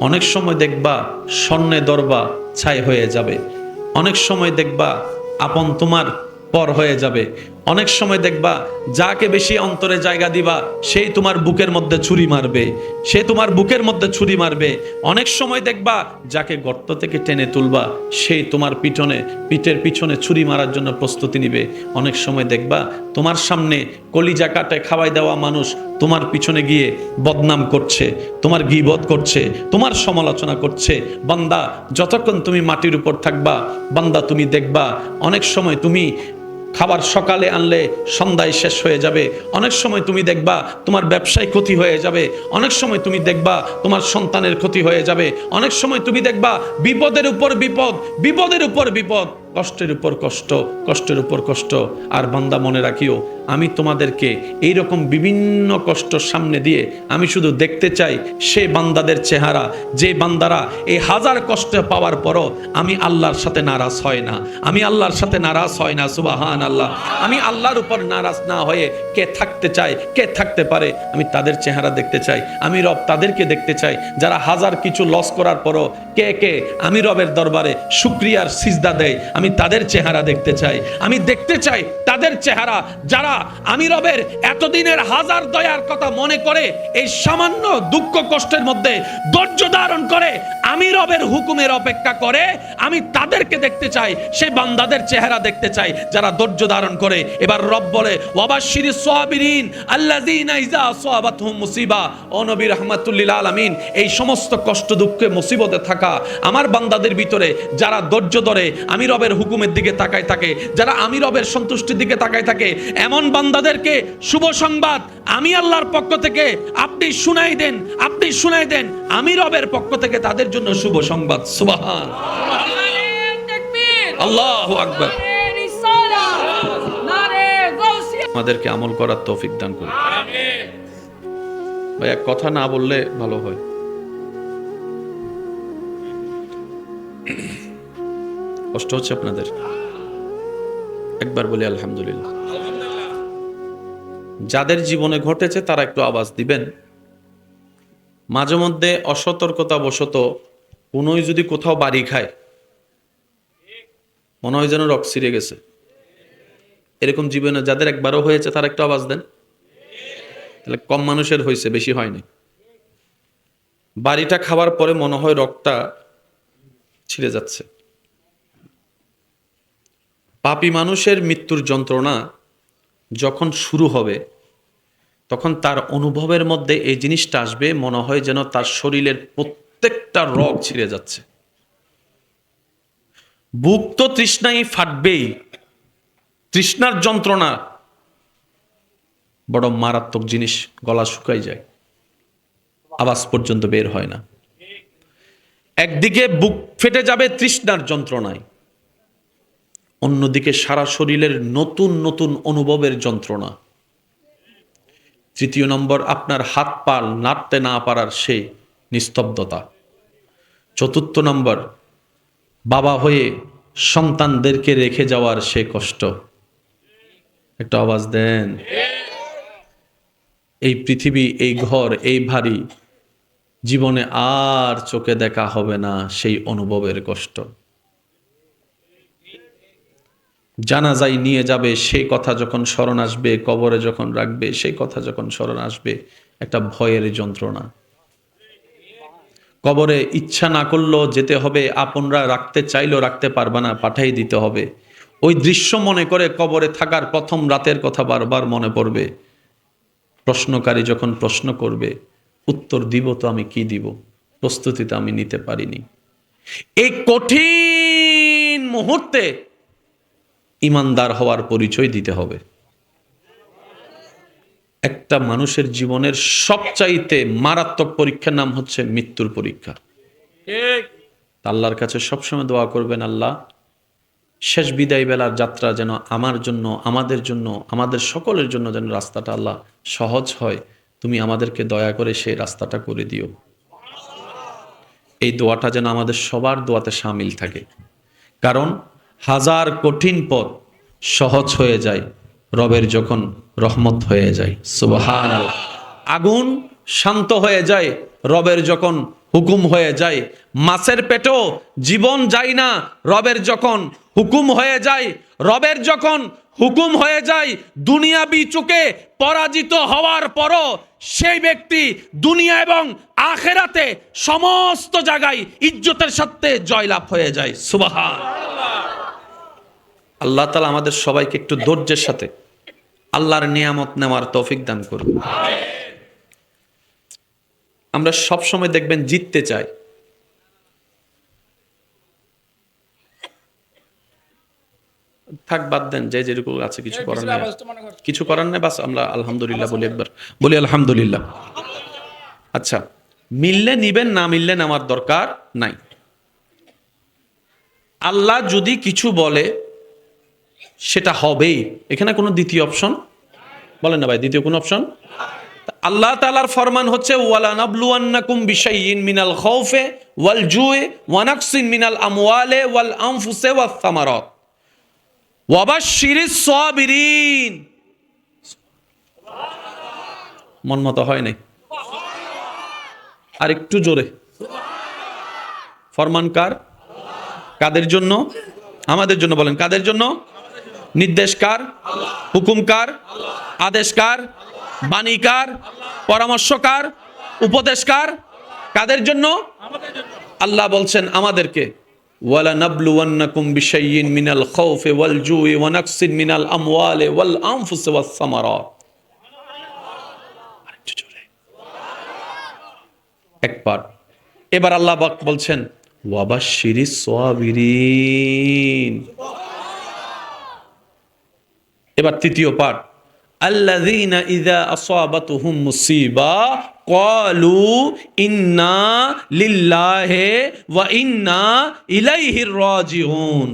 অনেক সময় দেখবা স্বর্ণে দরবা ছাই হয়ে যাবে। অনেক সময় দেখবা আপন তোমার পর হয়ে যাবে। অনেক সময় দেখবা, যাকে বেশি অন্তরে জায়গা দিবা, সেই তোমার বুকের মধ্যে ছুরি মারবে। সে তোমার বুকের মধ্যে ছুরি মারবে। অনেক সময় দেখবা, যাকে গর্ত থেকে টেনে তুলবা সেই তোমার পিছনে পিঠের পিছনে ছুরি মারার জন্য প্রস্তুতি নিবে। অনেক সময় দেখবা, তোমার সামনে কলিজা কাটে খাওয়াই দেওয়া মানুষ তোমার পিছনে গিয়ে বদনাম করছে, তোমার গিবত করছে, তোমার সমালোচনা করছে। বান্দা, যতক্ষণ তুমি মাটির উপর থাকবা, বান্দা তুমি দেখবা, অনেক সময় তুমি খাবার সকালে আনলে সন্ধ্যায় শেষ হয়ে যাবে। অনেক সময় তুমি দেখবা তোমার ব্যবসায় ক্ষতি হয়ে যাবে। অনেক সময় তুমি দেখবা তোমার সন্তানের ক্ষতি হয়ে যাবে। অনেক সময় তুমি দেখবা বিপদের উপর বিপদ, বিপদের উপর বিপদ। কষ্টের উপর কষ্ট, কষ্টের উপর কষ্ট। আর বান্দা মনে রাখিও, আমি তোমাদেরকে এই রকম বিভিন্ন কষ্ট সামনে দিয়ে আমি শুধু দেখতে চাই সে বান্দাদের চেহারা। যে বান্দারা এই হাজার কষ্ট পাওয়ার পরও আমি আল্লাহর সাথে নারাজ হয় না। আমি আল্লাহর সাথে নারাজ হয় না সুবাহান আল্লাহ আমি আল্লাহর উপর নারাজ না হয়ে কে থাকতে চায়, কে থাকতে পারে, আমি তাদের চেহারা দেখতে চাই। আমি রব তাদেরকে দেখতে চাই, যারা হাজার কিছু লস করার পরও কে কে আমি রবের দরবারে শুক্রিয়ার সিজদা দেয় আমি তাদের চেহারা দেখতে চাই। আমি দেখতে চাই তাদের চেহারা যারা আমি রবের এতদিনের হাজার দয়ার কথা মনে করে, এই সামান্য দুঃখ কষ্টের মধ্যে ধৈর্য ধারণ করে আমি রবের হুকুমের অপেক্ষা করে আমি তাদেরকে দেখতে চাই সেই বান্দাদের চেহারা দেখতে চাই যারা ধৈর্য ধারণ করে। এবার রব বলে ওয়াবাশির সাবিরিন আল্লাযিনা ইযা আসাবাতহুম মুসিবা। ও নবী রাহমাতুল্লিল আলামিন, এই সমস্ত কষ্ট দুঃখে মুসিবতে থাকা আমার বান্দাদের ভিতরে, যারা ধৈর্য ধরে আমি রবের হুকুমের দিকে তাকায় থাকে, যারা আমি রবের সন্তুষ্টির দিকে তাকায় থাকে, এমন বান্দাদেরকে শুভ সংবাদ আমি আল্লাহর পক্ষ থেকে আপনি শুনাই দেন, আপনি শুনাই দেন, আমি রবের পক্ষ থেকে তাদের জন্য শুভ সংবাদ। সুবাহান। আল্লাহু আকবার। আমাদেরকে আমল করার তৌফিক দান করুন। ভাই, এক কথা না বললে ভালো হয়। কষ্ট হচ্ছে আপনাদের। একবার বলি আলহামদুলিল্লাহ। যাদের জীবনে ঘটেছে, তারা একটু আওয়াজ দিবেন। মাঝে মধ্যে অসতর্কতা বশত কোনোই যদি কোথাও বাড়ি খায়, মনে হয় যেন রক ছিঁড়ে গেছে। এরকম জীবনে যাদের একবারও হয়েছে, তারা একটু আওয়াজ দেন। তাহলে কম মানুষের হয়েছে, বেশি হয়নি বাড়িটা খাওয়ার পরে মনে হয় রক্তটা ছিঁড়ে যাচ্ছে। পাপী মানুষের মৃত্যুর যন্ত্রণা যখন শুরু হবে, তখন তার অনুভবের মধ্যে এই জিনিসটা আসবে, মনে হয় যেন তার শরীরের প্রত্যেকটা রগ ছিঁড়ে যাচ্ছে। বুক তো তৃষ্ণাই ফাটবেই, তৃষ্ণার যন্ত্রণা। বড় মারাত্মক জিনিস, গলা শুকাই যায়। আওয়াজ পর্যন্ত বের হয় না। একদিকে বুক ফেটে যাবে তৃষ্ণার যন্ত্রণায়। অন্যদিকে সারা শরীরের নতুন নতুন অনুভবের যন্ত্রণা। তৃতীয় নম্বর, আপনার হাত পাল নাড়তে না পারার সে নিস্তব্ধতা। চতুর্থ নম্বর, বাবা হয়ে সন্তানদেরকে রেখে যাওয়ার সে কষ্ট। একটা আওয়াজ দেন। এই পৃথিবী, এই ঘর, এই ভারী জীবনে আর চোখে দেখা হবে না সেই অনুভবের কষ্ট। জানাজাই নিয়ে যাবে সেই কথা যখন স্মরণ আসবে, কবরে যখন রাখবে সেই কথা যখন স্মরণ আসবে, একটা ভয়ের যন্ত্রণা। কবরে ইচ্ছা না করলেও যেতে হবে, আপনরা রাখতে চাইলেও রাখতে পারবে না, পাঠাই দিতে হবে। ওই দৃশ্য মনে করে কবরে থাকার প্রথম রাতের কথা বারবার মনে পড়বে। প্রশ্নকারী যখন প্রশ্ন করবে, উত্তর দিব তো আমি কি দিব? প্রস্তুতিতে আমি নিতে পারিনি। এই কঠিন মুহূর্তে ইমানদার হওয়ার পরিচয় দিতে হবে। একটা মানুষের জীবনের সবচাইতে মারাত্মক পরীক্ষার নাম হচ্ছে মৃত্যুর পরীক্ষা। আল্লাহর কাছে সবসময় দোয়া করবেন আল্লাহ শেষ বিদায় বেলার যাত্রা যেন আমার জন্য আমাদের জন্য আমাদের সকলের জন্য যেন রাস্তাটা আল্লাহ সহজ হয় তুমি আমাদেরকে দয়া করে সেই রাস্তাটা করে দিও। এই দোয়াটা যেন আমাদের সবার দোয়াতে সামিল থাকে। কারণ হাজার কঠিন পথ সহজ হয়ে যায়, রবের যখন রহমত হয়ে যায়। সুবাহান আগুন শান্ত হয়ে যায়, রবের যখন হুকুম হয়ে যায়। মাছের পেটও জীবন যায় না, রবের যখন হুকুম হয়ে যায়, রবের যখন হুকুম হয়ে যায় দুনিয়াবি চুকে পরাজিত হওয়ার পরও সেই ব্যক্তি দুনিয়া এবং আখেরাতে সমস্ত জায়গায় ইজ্জতের সাথে জয়লাভ হয়ে যায়। সুবাহা আল্লাহ তালা আমাদের সবাইকে একটু ধৈর্যের সাথে আল্লাহর নিয়ামত নেওয়ার তৌফিক দান করুন। আমরা সব সময় দেখবেন জিততে চাই। থাক বাদ দেন যে যেরকম আছে কিছু করার নেই। কিছু করার নেই বাস আমরা আলহামদুলিল্লাহ বলি একবার। বলি আলহামদুলিল্লাহ। আচ্ছা মিললে নিবেন না মিললে নেওয়ার দরকার নাই। আল্লাহ যদি কিছু বলে সেটা হবেই। এখানে কোনো দ্বিতীয় অপশন? বলেন না ভাই দ্বিতীয় কোনো অপশন? আল্লাহ তালার ফরমান হচ্ছে ওয়ালা নাবলুয়ান্নাকুম বিশাইয়িন মিনাল খাউফে ওয়াল জুয়ে ওয়ানাকসিন মিনাল আমওয়ালে ওয়াল আনফুসে ওয়াস সামারাত। মন মতো হয় নাই। আর একটু জোরে। ফরমান কার? কাদের জন্য? আমাদের জন্য বলেন, কাদের জন্য? নির্দেশ কার? হুকুম কার? আদেশ কার? বাণী কার? পরামর্শ কার? উপদেশ কার? কাদের জন্য? আল্লাহ বলছেন আমাদেরকে। ওয়ালা নাবলুওয়ান্নাকুম বিশাইয়িন মিনাল খাউফি ওয়াল জুই ওয়া নাকসিন একবার। এবার আল্লাহ পাক বলছেন ওয়াবাশশিরিস সাবিরিন এবার তৃতীয় পাঠ। আল্লাযীনা ইযা আসাবাতুহুম মুসিবা ক্বালু ইন্না লিল্লাহি ওয়া ইন্না ইলাইহির রাজিউন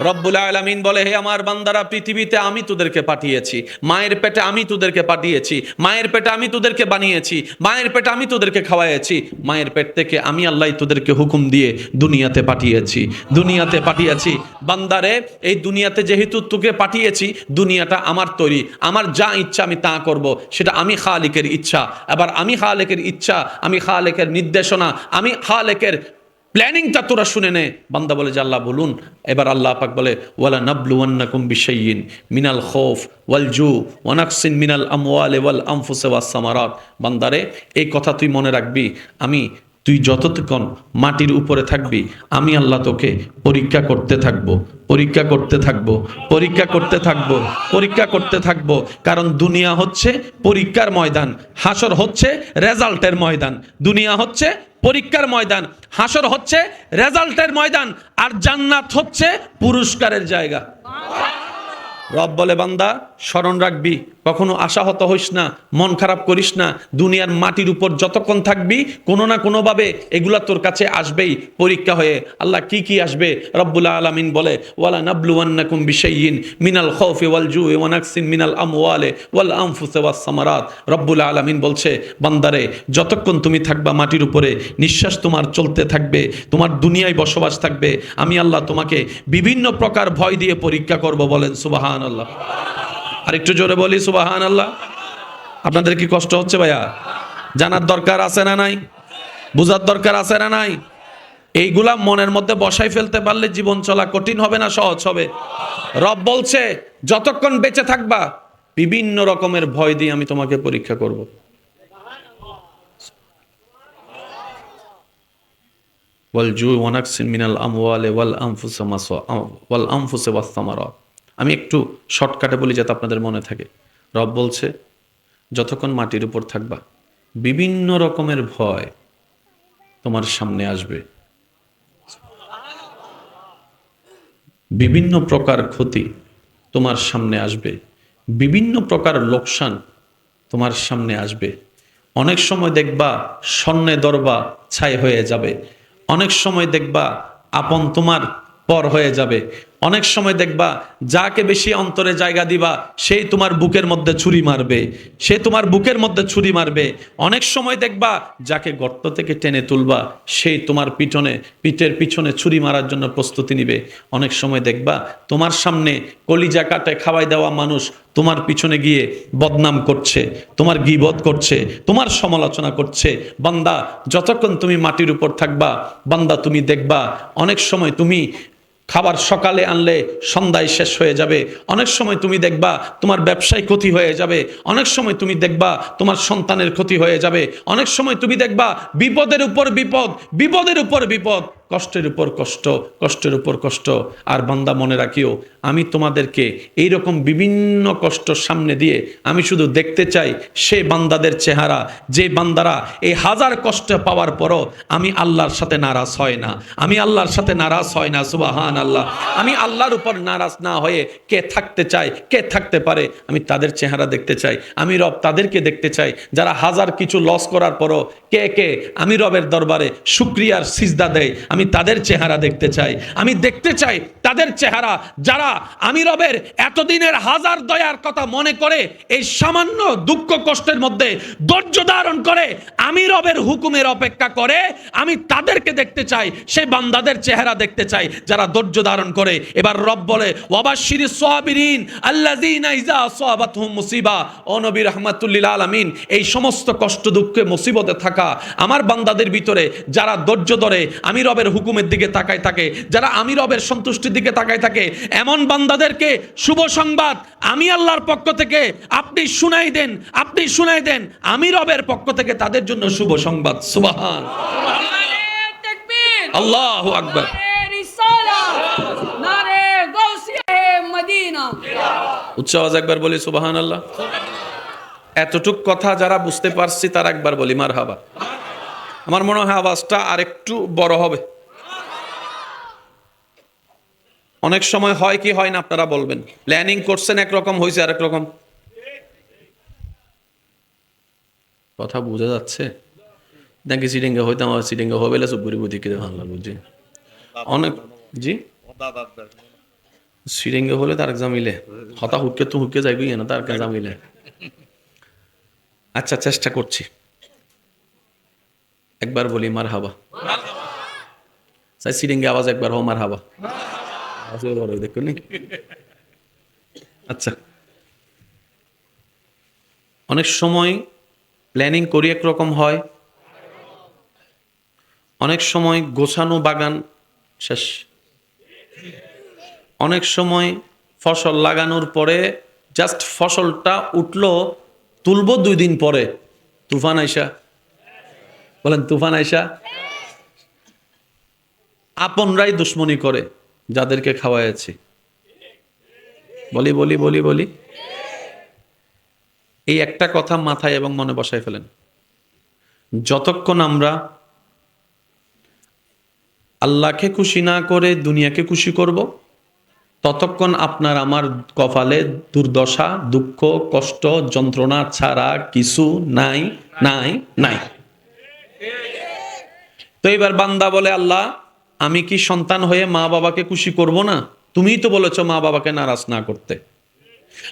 রব্বুল আলামিন বলে, হে আমার বান্দারা, পৃথিবীতে আমি তোদেরকে পাঠিয়েছি। মায়ের পেটে আমি তোদেরকে পাঠিয়েছি। মায়ের পেটে আমি তোদেরকে বানিয়েছি। মায়ের পেটে আমি তোদেরকে খাওয়াইছি মায়ের পেট থেকে আমি আল্লাহ তোদেরকে হুকুম দিয়ে দুনিয়াতে পাঠিয়েছি। দুনিয়াতে পাঠিয়েছি। বান্দারে, এই দুনিয়াতে যেহেতু তোকে পাঠিয়েছি, দুনিয়াটা আমার তৈরি। আমার যা ইচ্ছা আমি তা করব। সেটা আমি খালেকের ইচ্ছা। আবার আমি খালেকের ইচ্ছা, আমি খালেকের নির্দেশনা, আমি খালেকের প্ল্যানিংটা তোরা শুনে নে। বান্দা বলে যে, আল্লাহ, বলুন। এবার আল্লাহ পাক বলে, ওয়ালা নাবলুয়ান্নাকুম বিশাইয়িন মিনাল খৌফ ওয়াল জু ওয়ানাকসিন মিনাল আমওয়ালে ওয়াল আনফুসে ওয়াস সামারাত। বান্দারে এই কথা তুই মনে রাখবি। আমি, তুই যতক্ষণ মাটির উপরে থাকবি, আমি আল্লাহ তোকে পরীক্ষা করতে থাকব, পরীক্ষা করতে থাকব, পরীক্ষা করতে থাকব, পরীক্ষা করতে থাকব। কারণ দুনিয়া হচ্ছে পরীক্ষার ময়দান, হাসর হচ্ছে রেজাল্টের ময়দান। দুনিয়া হচ্ছে পরীক্ষার ময়দান। হাসর হচ্ছে রেজাল্টের ময়দান আর জান্নাত হচ্ছে পুরস্কারের জায়গা। রব বলে, বান্দা, স্মরণ রাখবি। কখনো আশাহত হইস না, মন খারাপ করিস না। দুনিয়ার মাটির উপর যতক্ষণ থাকবি, কোনো না কোনোভাবে এগুলা তোর কাছে আসবেই পরীক্ষা হয়ে। আল্লাহ কি কি আসবে? রব্বুল আলামিন বলে, ওয়ালা নাবলুয়ান্নাকুম বিশাইয়িন মিনাল খাউফি ওয়াল নাকসিন মিনাল ওয়াল সামারাত। রব্বুল আলামিন বলছে, বান্দারে, যতক্ষণ তুমি থাকবা মাটির উপরে, নিঃশ্বাস তোমার চলতে থাকবে, তোমার দুনিয়ায় বসবাস থাকবে। আমি আল্লাহ তোমাকে বিভিন্ন প্রকার ভয় দিয়ে পরীক্ষা করব বলেন সুবাহান আল্লাহ আর একটু জোরে বলি সুবাহান আল্লাহ আপনাদের কি কষ্ট হচ্ছে ভাইয়া? জানার দরকার আছে না নাই? বুঝার দরকার আছে না নাই? এইগুলা মনের মধ্যে বসাই ফেলতে পারলে জীবন চলা কঠিন হবে না, সহজ হবে। রব বলছে, যতক্ষণ বেঁচে থাকবা, বিভিন্ন রকমের ভয় দিয়ে আমি তোমাকে পরীক্ষা করব। ওয়াল জু ওয়ানাকসিন মিনাল আমওয়ালে ওয়াল আনফুসে ওয়াস সামারাত। আমি একটু শর্টকাটে বলি যাতে আপনাদের মনে থাকে। রব বলছে, যতক্ষণ মাটির উপর থাকবা, বিভিন্ন রকমের ভয় তোমার সামনে আসবে। বিভিন্ন প্রকার ক্ষতি তোমার সামনে আসবে। বিভিন্ন প্রকার লোকসান তোমার সামনে আসবে। অনেক সময় দেখবা স্বর্ণে দরবা ছাই হয়ে যাবে। অনেক সময় দেখবা আপন তোমার পর হয়ে যাবে। অনেক সময় দেখবা, যাকে বেশি অন্তরে জায়গা দিবা, সেই তোমার বুকের মধ্যে ছুরি মারবে। সে তোমার বুকের মধ্যে ছুরি মারবে। অনেক সময় দেখবা, যাকে গর্ত থেকে টেনে তুলবা সেই তোমার পিছনে পিঠের পিছনে ছুরি মারার জন্য প্রস্তুতি নিবে। অনেক সময় দেখবা, তোমার সামনে কলিজা কাটে খাওয়াই দেওয়া মানুষ তোমার পিছনে গিয়ে বদনাম করছে, তোমার গিবত করছে, তোমার সমালোচনা করছে। বান্দা, যতক্ষণ তুমি মাটির উপর থাকবা, বান্দা তুমি দেখবা, অনেক সময় তুমি খাবার সকালে আনলে সন্ধ্যায় শেষ হয়ে যাবে। অনেক সময় তুমি দেখবা তোমার ব্যবসায় ক্ষতি হয়ে যাবে। অনেক সময় তুমি দেখবা তোমার সন্তানের ক্ষতি হয়ে যাবে। অনেক সময় তুমি দেখবা বিপদের উপর বিপদ, বিপদের উপর বিপদ। কষ্টের উপর কষ্ট, কষ্টের উপর কষ্ট। আর বান্দা মনে রাখিও, আমি তোমাদেরকে এইরকম বিভিন্ন কষ্ট সামনে দিয়ে আমি শুধু দেখতে চাই সে বান্দাদের চেহারা, যে বান্দারা এই হাজার কষ্ট পাওয়ার পরও আমি আল্লাহর সাথে নারাজ হয় না। আমি আল্লাহর সাথে নারাজ হয় না সুবাহান আল্লাহ আমি আল্লাহর উপর নারাজ না হয়ে কে থাকতে চায়, কে থাকতে পারে, আমি তাদের চেহারা দেখতে চাই। আমি রব তাদেরকে দেখতে চাই, যারা হাজার কিছু লস করার পরও কে কে? আমি রবের দরবারে শুক্রিয়ার সিজদা দেয় আমি তাদের চেহারা দেখতে চাই। আমি দেখতে চাই তাদের চেহারা যারা আমি রবের এতদিনের হাজার দয়ার কথা মনে করে এই সামান্য দুঃখ কষ্টের মধ্যে ধৈর্য ধারণ করে আমি রবের হুকুমের অপেক্ষা করে আমি তাদেরকে দেখতে চাই, সেই বান্দাদের চেহারা দেখতে চাই যারা ধৈর্য ধারণ করে। এবার রব বলে ওয়াবাশির ইযা আসাবাতহুম মুসিবা। ও রাহমাতুল্লিল আলামিন, এই সমস্ত কষ্ট দুঃখে মুসিবতে থাকা আমার বান্দাদের ভিতরে যারা ধৈর্য ধরে আমি রবের হুকুমের দিকে তাকায় থাকে যারা আমি রবের সন্তুষ্টির দিকে তাকায় থাকে এমন বান্দাদেরকে শুভ সংবাদ আমি আল্লাহর পক্ষ থেকে আপনি শুনাই দেন আপনি শুনাই দেন আমি রবের পক্ষ থেকে তাদের জন্য শুভ সংবাদ সুবাহান। আল্লাহু আকবার। উচ্চ আওয়াজ একবার বলি সুবাহান আল্লাহ এতটুক কথা যারা বুঝতে পারছি তার একবার বলি মার হাবা আমার মনে হয় আওয়াজটা আর একটু বড় হবে। অনেক সময় হয় কি হয় না আপনারা বলবেন। প্ল্যানিং করছেন একরকম হয়েছে আরেক রকম কথা বোঝা যাচ্ছে? নাকি সিটিংয়ে হইতাম আমার সিটিংয়ে হবে চুপ করে বুঝি কিরে ভালো বুঝি অনেক জি? সিরিঙ্গে হলে তার জামিলে হতা হুকে তো হুকে যাইবি না তার জামিলে আচ্ছা চেষ্টা করছি। একবার বলি মার হাবা সাই সিরিঙ্গে আওয়াজ একবার হো মার হাবা দেখুন আচ্ছা। অনেক সময় প্ল্যানিং করি একরকম হয়। অনেক সময় গোছানো বাগান শেষ। অনেক সময় ফসল লাগানোর পরে জাস্ট ফসলটা উঠল, তুলবো দুই দিন পরে। তুফান আইসা। বলেন, তুফান আইসা। আপনরাই দুশ্মনী করে। যাদেরকে খাওয়াইছি বলি বলি বলি বলি। এই একটা কথা মাথায় এবং মনে বসায় ফেলেন। যতক্ষণ আমরা আল্লাহকে খুশি না করে দুনিয়াকে খুশি করব, ততক্ষণ আপনার আমার কপালে দুর্দশা, দুঃখ, কষ্ট, যন্ত্রণা ছাড়া কিছু নাই নাই নাই। তো এবার বান্দা বলে, আল্লাহ আমি কি সন্তান হয়ে মা বাবাকে খুশি করব না? তুমিই তো বলেছ মা বাবাকে নারাজ না করতে।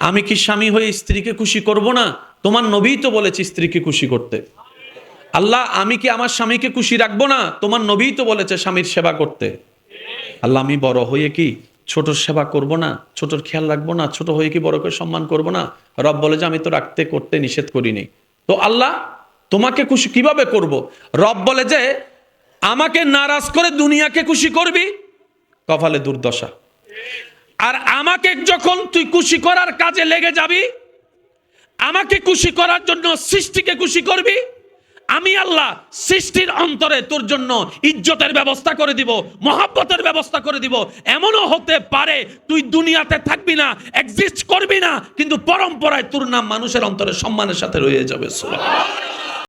আমি কি স্বামী হয়ে স্ত্রীকে খুশি করব না? তোমার নবী তো বলেছে স্ত্রীকে খুশি করতে। আল্লাহ, আমি কি আমার স্বামীকে খুশি রাখব না? তোমার নবী তো বলেছে স্বামীর সেবা করতে। আল্লাহ, আমি বড় হয়ে কি ছোটর সেবা করব না? ছোটর খেয়াল রাখব না? ছোট হয়ে কি বড়কে সম্মান করব না? রব বলে যে আমি তো রাখতে, করতে নিষেধ করিনি। তো আল্লাহ, তোমাকে খুশি কীভাবে করব? রব বলে যে আমাকে নারাজ করে দুনিয়াকে খুশি করবি? কপালে দুর্দশা। আর আমাকে যখন তুই খুশি করার কাজে লেগে যাবি, আমাকে খুশি করার জন্য সৃষ্টিকে খুশি করবি, আমি আল্লাহ সৃষ্টির অন্তরে তোর জন্য ইজ্জতের ব্যবস্থা করে দিব, মহাব্বতের ব্যবস্থা করে দিব। এমনও হতে পারে তুই দুনিয়াতে থাকবি না এক্সিস্ট করবি না, কিন্তু পরম্পরায় তোর নাম মানুষের অন্তরে সম্মানের সাথে রয়ে যাবে।